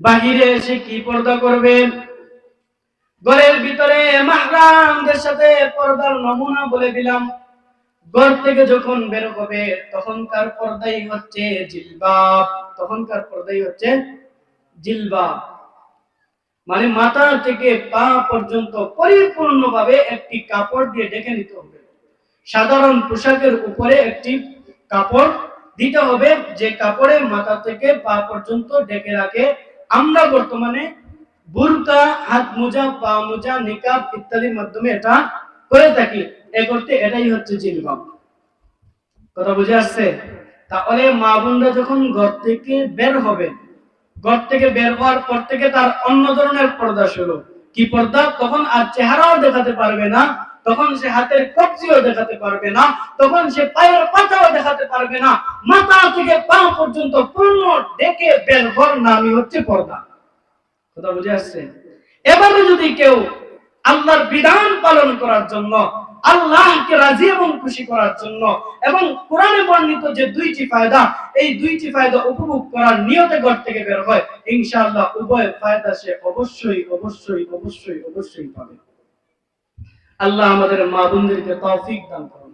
বাহিরে এসে কি পর্দা করবে? ঘরের ভিতরে মাহরামদের সাথে পর্দার নমুনা বলে দিলাম। ঘর থেকে যখন বের হবে, তখনকার পর্দাই হচ্ছে জিলবাব। তখনকার পর্দাই হচ্ছে জিলবাব। মানে মাথা থেকে পা পর্যন্ত পরিপূর্ণভাবে একটি কাপড় দিয়ে ঢেকে নিতে হবে। সাধারণ পোশাকের উপরে একটি কাপড় দিতে হবে, যে কাপড়ে মাথা থেকে পা পর্যন্ত ঢেকে রাখে আমরা বর্তমানে বুরকা, হাত মোজা, পা মোজা, নিকাব ইত্যাদির মাধ্যমে এটা করে থাকি। এ করতে এটাই হচ্ছে কথা বুঝে আসছে? তাহলে মা বোনরা যখন ঘর থেকে বের হবে, ঘর থেকে বের হওয়ার পর থেকে তার অন্য ধরনের পর্দা শুরু। কি পর্দা? তখন আর চেহারাও দেখাতে পারবে না তখন সে হাতের কবজিও দেখাতে পারবে না, তখন সে পায়ের পাতাও দেখাতে পারবে না। মাথা থেকে পা পর্যন্ত পূর্ণ ডেকে হওয়ার নামই হচ্ছে পর্দা। কথা বুঝে আসছে? এবারে যদি কেউ আল্লাহর বিধান পালন করার জন্য, আল্লাহকে রাজি এবং খুশি করার জন্য এবং কোরআনে বর্ণিত যে দুইটি ফায়দা, এই দুইটি ফায়দা উপভোগ করার নিয়তে ঘর থেকে বের হয়, ইনশাআল্লাহ উভয় ফায়দা সে অবশ্যই অবশ্যই অবশ্যই অবশ্যই পাবে। আল্লাহ আমাদের মা বোনদেরকে তৌফিক দান করুন।